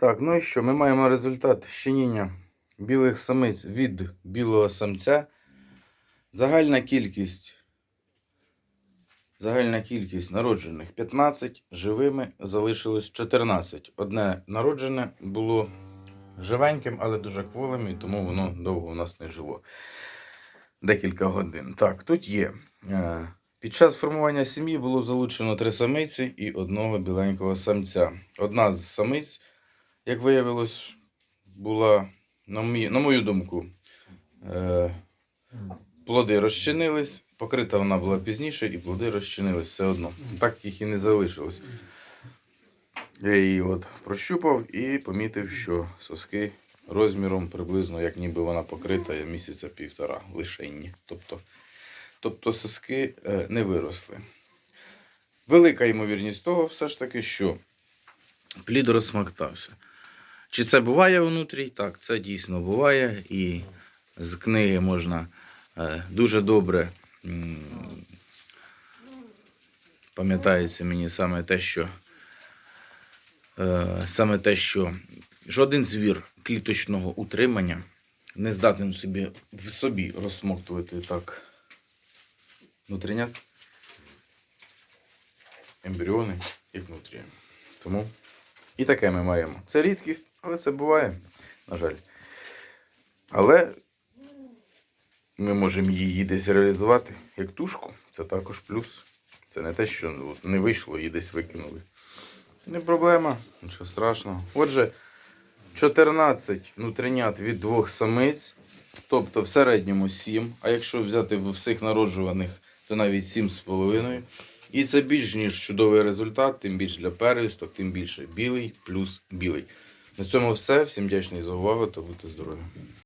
Так, ну і що? Ми маємо результат щеніння білих самиць від білого самця. Загальна кількість. Загальна кількість народжених 15, живими залишилось 14. Одне народжене було живеньким, але дуже кволим, і тому воно довго у нас не жило. Декілька годин. Так, тут є. е, Під час формування сім'ї було залучено три самиці і одного біленького самця. Одна з самиць, як виявилось, була, на, мій, на мою думку, е, плоди розчинились. Покрита вона була пізніше, і плоди розчинились все одно. Так їх і не залишилось. Я її от прощупав і помітив, що соски розміром приблизно, як ніби вона покрита місяця півтора лишенні. Тобто, тобто соски е, не виросли. Велика ймовірність того, все ж таки, що плід розсмактався. Чи це буває внутрі? Так, це дійсно буває. І з книги можна е, дуже добре. Пам'ятається мені саме те, що е, саме те, що жоден звір кліточного утримання не здатен собі в собі розсмоктувати так внутрінят ембріони, як внутрі. Тому і таке ми маємо. Це рідкість, але це буває, на жаль. Але ми можемо її десь реалізувати як тушку. Це також плюс. Це не те, що не вийшло, її десь викинули. Не проблема, нічого страшного. Отже, 14 внутрінят від двох самиць, тобто в середньому 7, а якщо взяти всіх народжуваних, то навіть 7,5. І це більш ніж чудовий результат, тим більше для первісток, тим більше білий плюс білий. На цьому все. Всім вдячний за увагу та будьте здорові.